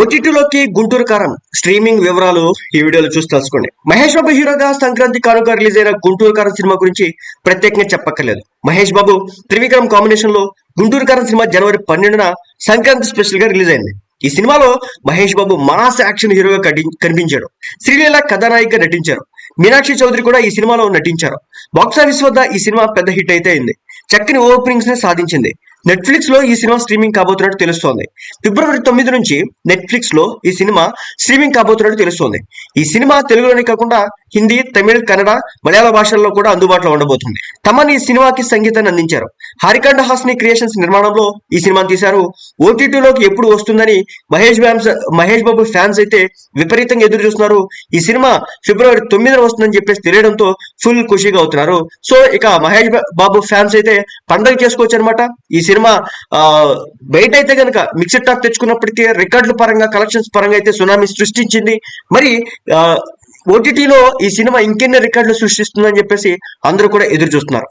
ఓటీటీలోకి గుంటూరు కారం. స్ట్రీమింగ్ వివరాలు ఈ వీడియోలో చూసి తెలుసుకోండి. మహేష్ బాబు హీరోగా సంక్రాంతి కానుక రిలీజ్ అయిన గుంటూరు కారం సినిమా గురించి ప్రత్యేకంగా చెప్పక్కర్లేదు. మహేష్ బాబు త్రివిక్రమ్ కాంబినేషన్లో గుంటూరు కారం సినిమా జనవరి పన్నెండున సంక్రాంతి స్పెషల్గా రిలీజ్ అయింది. ఈ సినిమాలో మహేష్ బాబు మాస్ యాక్షన్ హీరోగా కనిపించాడు. శ్రీలీల కథానాయికగా నటించారు. మీనాక్షి చౌదరి కూడా ఈ సినిమాలో నటించారు. బాక్సాఫీస్ వద్ద ఈ సినిమా పెద్ద హిట్ అయితే అయింది. చక్కని ఓపెనింగ్స్ని సాధించింది. నెట్ఫ్లిక్స్లో ఈ సినిమా స్ట్రీమింగ్ కాబోతున్నట్టు తెలుస్తోంది. ఫిబ్రవరి తొమ్మిది నుంచి నెట్ఫ్లిక్స్లో ఈ సినిమా స్ట్రీమింగ్ కాబోతున్నట్టు తెలుస్తోంది. ఈ సినిమా తెలుగులోనే కాకుండా హిందీ తమిళ్ కన్నడ మలయాళ భాషల్లో కూడా అందుబాటులో ఉండబోతుంది. తమన్ ఈ సినిమాకి సంగీతాన్ని అందించారు. హరికండ హాస్ని క్రియేషన్స్ నిర్మాణంలో ఈ సినిమాను తీశారు. ఓటీటీలోకి ఎప్పుడు వస్తుందని మహేష్ బ్యామ్స్ మహేష్ బాబు ఫ్యాన్స్ అయితే విపరీతంగా ఎదురు చూస్తున్నారు. ఈ సినిమా ఫిబ్రవరి తొమ్మిదిన వస్తుందని చెప్పేసి తెలియడంతో ఫుల్ ఖుషిగా అవుతున్నారు. సో ఇక మహేష్ బాబు ఫ్యాన్స్ అయితే పండగ చేసుకోవచ్చు అనమాట ఈ సినిమా బయట అయితే కనుక మిక్సెడ్ టాక్ తెచ్చుకున్నప్పటికీ రికార్డుల పరంగా కలెక్షన్స్ పరంగా అయితే సునామీ సృష్టించింది. మరి ఓటీటీలో ఈ సినిమా ఇంకెన్ని రికార్డులు సృష్టిస్తుందని చెప్పేసి అందరూ కూడా ఎదురు చూస్తున్నారు.